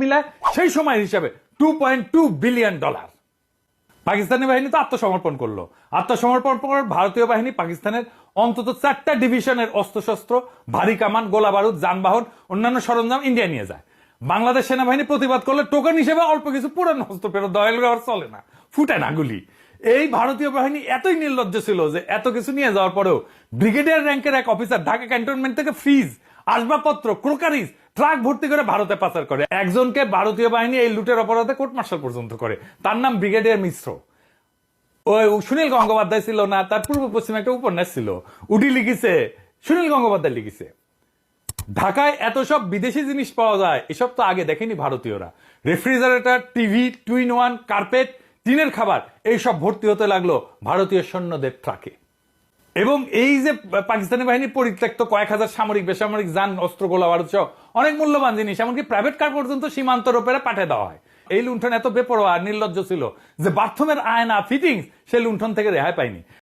মিলায় সেই সময়ের হিসাবে two point two billion dollar Pakistani বাহিনী তো আত্মসমর্পণ করল। আত্মসমর্পণ পর ভারতীয় বাহিনী পাকিস্তানের অন্তত চারটা ডিভিশনের অস্ত্রশস্ত্র, ভারী কামান, গোলা বারুদ, যানবাহন, অন্যান্য সরঞ্জাম ইন্ডিয়া নিয়ে যায়। বাংলাদেশ সেনাবাহিনী প্রতিবাদ করলে টোকেন হিসেবে অল্প কিছু পুরানো অস্ত্র ফেরত দয়াল ব্যবহার চলে না। ফুটে না গুলি। এই ভারতীয় বাহিনী এতই নির্লজ্জ ছিল যে এত কিছু নিয়ে যাওয়ার পরেও ব্রিগেডিয়ার র্যাঙ্কের এক অফিসার ঢাকা ক্যান্টনমেন্ট থেকে ফ্রিজ আসবাবপত্র, ক্রোকারিজ ট্রাক ভর্তি করে ভারতে পাচার করে। একজনকে ভারতীয় বাহিনী এই লুটের অপরাধে কোর্ট মার্শাল পর্যন্ত করে। তার নাম ব্রিগেডিয়ার মিশ্র। ওই সুনীল গঙ্গোপাধ্যায় ছিল না, তার পূর্ব পশ্চিমে একটা উপন্যাস ছিল। উডি লিখেছে, সুনীল গঙ্গোপাধ্যায় লিখেছে। ঢাকায় এত সব বিদেশি জিনিস পাওয়া যায়, এসব তো আগে দেখেনি ভারতীয়রা। Refrigerator, TV, twin one, carpet, টিনের খাবার, এইসব ভর্তি হতে লাগল ভারতীয় সৈন্যদের ট্রাকে। এবং এই যে পাকিস্তানি বাহিনী পরিত্যক্ত কয়েক হাজার সামরিক, বেসামরিক যান, অস্ত্র, গোলা সহ অনেক মূল্যবান জিনিস, এমনকি প্রাইভেট কার পর্যন্ত সীমান্ত রোপেরা পাঠিয়ে দেওয়া হয়। এই লুণ্ঠন এত বেপরোয়া নির্লজ্জ ছিল যে বাথরুমের আয়না ফিটিংস সেই লুণ্ঠন থেকে রেহাই পায়নি।